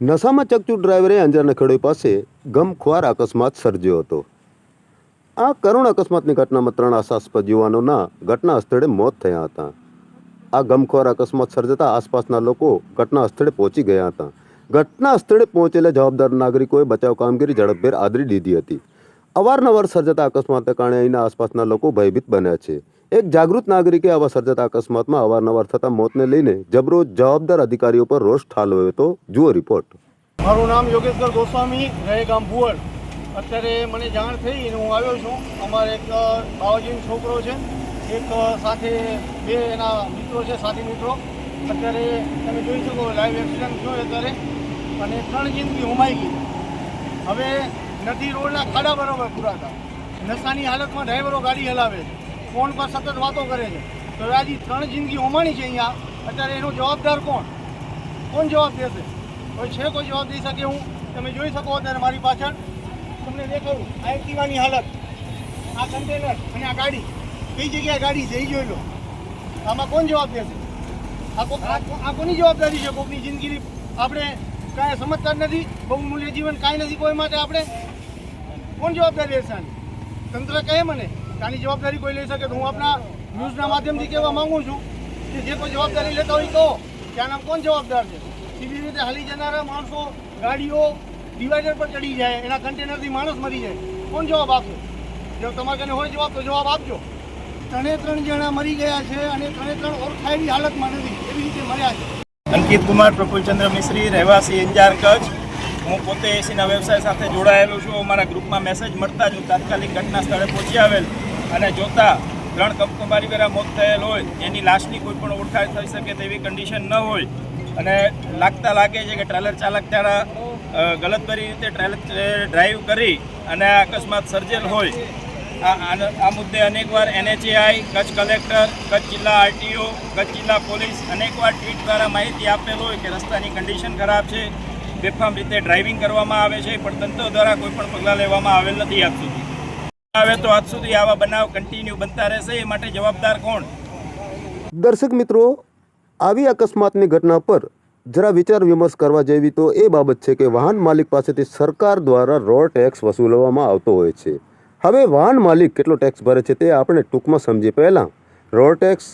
નશામાં ચકચૂર ડ્રાઈવરે અંજારના ખેડૂત પાસે ગમખ્વાર અકસ્માત સર્જ્યો હતો. આ કરુણ અકસ્માતની ઘટનામાં ત્રણ આશાસ્પદ યુવાનોના ઘટના સ્થળે મોત થયા હતા. આ ગમખ્વાર અકસ્માત સર્જતા આસપાસના લોકો ઘટના સ્થળે પહોંચી ગયા હતા. ઘટના સ્થળે પહોંચેલા જવાબદાર નાગરિકોએ બચાવ કામગીરી ઝડપભેર આદરી દીધી હતી. અવારનવાર સર્જાતા અકસ્માતને કારણે અહીંના આસપાસના લોકો ભયભીત બન્યા છે. એક જાગૃત નાગરિકે આવા સર્જાતા અકસ્માતમાં અવારનવાર થતા મોતને લઈને જબરો જવાબદાર અધિકારીઓ પર રોષ ઠાલવ્યો હતો. જુઓ રિપોર્ટ. મારું નામ યોગેશ્વર ગોસ્વામી રહે ગામ ભુવડ અત્યારે મને જાણ થઈ હું આવ્યો છું. અમારે એક બાવાજીનો છોકરો છે. એક સાથે બે એના મિત્રો છે, સાથી મિત્રો. અત્યારે તમે જોઈ શકો લાઈવ એક્સિડન્ટ થયો અત્યારે. અને ત્રણ જિંદગી હુમાઈ ગઈ. હવે નદી રોડના ખાડા બરાબર પૂરા હતા નશાની હાલતમાં ડ્રાઈવરો ગાડી હલાવે છે. ફોન પર સતત વાતો કરે છે. તો આજે ત્રણ જિંદગી હોમાણી છે અહીંયા. અત્યારે એનો જવાબદાર કોણ? કોણ જવાબ દેશે? કોઈ છે કોઈ જવાબ દઈ શકે હું તમે જોઈ શકો અત્યારે મારી પાછળ. તમને દેખાડું. આ એક્ટિવાની હાલત. આ કન્ટેનર અને આ ગાડી. કઈ જગ્યાએ ગાડી છે એ જોઈ લો. આમાં કોણ જવાબ દેશે? આ કોની જવાબદારી છે કોકની જિંદગીની? આપણે કાંઈ સમજતા નથી. બહુમૂલ્ય જીવન કાંઈ નથી કોઈ માટે આપણે. કોણ જવાબદારી લેશે તંત્ર કહે મને. આની જવાબદારી કોઈ લઈ શકે તો હું આપણા ન્યૂઝના માધ્યમથી કહેવા માગું છું કે જે કોઈ જવાબદારી લેતા હોય તો કે આના કોણ જવાબદાર છે? સીધી રીતે હાલી જનારા માણસો ગાડીઓ ડિવાઈડર પર ચડી જાય, એના કન્ટેનરથી માણસ મરી જાય. કોણ જવાબ આપશે જો તમારે કને હોય જવાબ તો જવાબ આપજો. ત્રણે ત્રણ જણા મરી ગયા છે અને ત્રણે ત્રણ ઓળખાયેલી હાલતમાં નથી. એવી રીતે મર્યા છે. અંકિત કુમાર, પ્રફુલચંદ્ર મિશ્રી, રહેવાસી અંજાર કચ્છ. હું પોતે એસીના વ્યવસાય સાથે જોડાયેલો છું. અમારા ગ્રુપમાં મેસેજ મળતા જ હું તાત્કાલિક ઘટના સ્થળે પહોંચી આવેલ. અને જોતા ત્રણ કપકમારીવેરા મોત થયેલ હોય, એની લાશની કોઈ પણ ઓળખાણ થઈ શકે તેવી કન્ડિશન ન હોય. અને લાગતા લાગે છે કે ટ્રેલર ચાલક દ્વારા ગલતભરી રીતે ટ્રેલર ડ્રાઈવ કરી અને આ અકસ્માત સર્જેલ હોય. આ મુદ્દે અનેકવાર એનએચએઆઈ કચ્છ કલેક્ટર કચ્છ જિલ્લા આરટીઓ કચ્છ જિલ્લા પોલીસ અનેકવાર ટ્વીટ દ્વારા માહિતી આપેલ હોય કે રસ્તાની કન્ડિશન ખરાબ છે. બેફામ રીતે ડ્રાઇવિંગ કરવામાં આવે છે, પણ તંત્ર દ્વારા કોઈ પણ પગલાં લેવામાં આવેલ નથી આજ સુધી. આવે તો આજ સુધી આવા બનાવ કન્ટિન્યુ બનતા રહેશે, એ માટે જવાબદાર કોણ? દર્શક મિત્રો, આવી અકસ્માતની ઘટના પર જરા વિચાર વિમર્શ કરવા જેવી તો એ બાબત છે કે વાહન માલિક પાસેથી સરકાર દ્વારા રોડ ટેક્સ વસૂલવામાં આવતો હોય છે. હવે વાહન માલિક કેટલો ટેક્સ ભરે છે તે આપણે ટૂંકમાં સમજીએ. પહેલાં રોડ ટેક્સ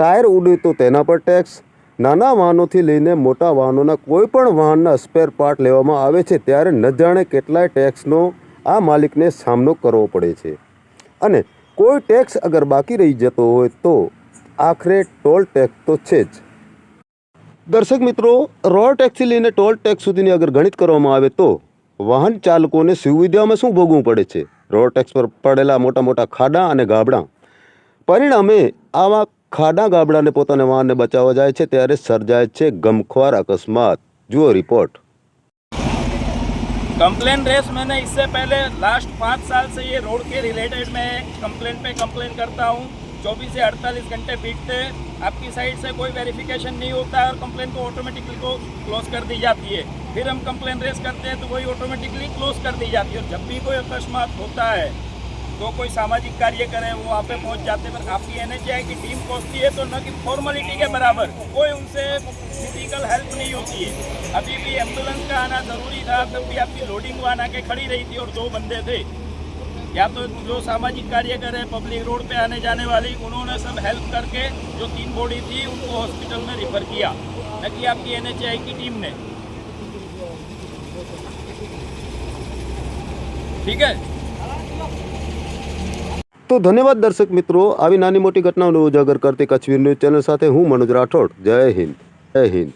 ટાયર ઉડે તો તેના પર ટેક્સ નાના વાહનોથી લઈને મોટા વાહનોના કોઈ પણ વાહનના સ્પેર પાર્ટ લેવામાં આવે છે, ત્યારે ન જાણે કેટલાય ટેક્સનો આ માલિકને સામનો કરવો પડે છે. અને કોઈ ટેક્સ અગર બાકી રહી જતો હોય તો આખરે ટોલ ટેક્સ તો છે જ. દર્શક મિત્રો, રોડ ટેક્સથી લઈને ટોલ ટેક્સ સુધીની અગર ગણિત કરવામાં આવે તો વાહન ચાલકોને સુવિધામાં શું ભોગવવું પડે છે? રોડ ટેક્સ પર પડેલા મોટા મોટા ખાડા અને ગાબડા. પરિણામે આવા ખાડા ગાબડાને પોતાના વાહનને બચાવવા જાય છે, ત્યારે સર્જાય છે ગમખ્વાર અકસ્માત. જુઓ રિપોર્ટ. कंप्लेन रेस मैंने इससे पहले लास्ट पाँच साल से ये रोड के रिलेटेड मैं कंप्लेन पे कंप्लेन करता हूँ। चौबीस से अड़तालीस घंटे बीतते, आपकी साइड से कोई वेरिफिकेशन नहीं होता है और कंप्लेन को ऑटोमेटिकली को क्लोज कर दी जाती है। फिर हम कंप्लेन रेस करते हैं तो वही ऑटोमेटिकली क्लोज कर दी जाती है। और जब भी कोई अकस्मात होता है तो कोई सामाजिक कार्य करे, वो वहाँ पे पहुँच जाते पर आपकी एन की टीम पहुँचती है तो न कि फॉर्मेलिटी के बराबर। कोई उनसे फ़िज़िकल हेल्प नहीं होती है। अभी भी एंबुलेंस का आना ज़रूरी था, तब भी आपकी लोडिंग वहाँ आके खड़ी रही थी और दो बंदे थे। या तो जो सामाजिक कार्य करे पब्लिक रोड पे आने जाने वाली, उन्होंने सब हेल्प करके जो तीन बॉडी थी, उनको हॉस्पिटल में रिफर किया। न कि आपकी एन की टीम ने। ठीक है? તો ધન્યવાદ દર્શક મિત્રો. આવી નાની મોટી ઘટનાઓને ઉજાગર કરતી કચ્છવીર ન્યૂઝ ચેનલ સાથે હું મનોજ રાઠોડ. જય હિન્દ. જય હિન્દ.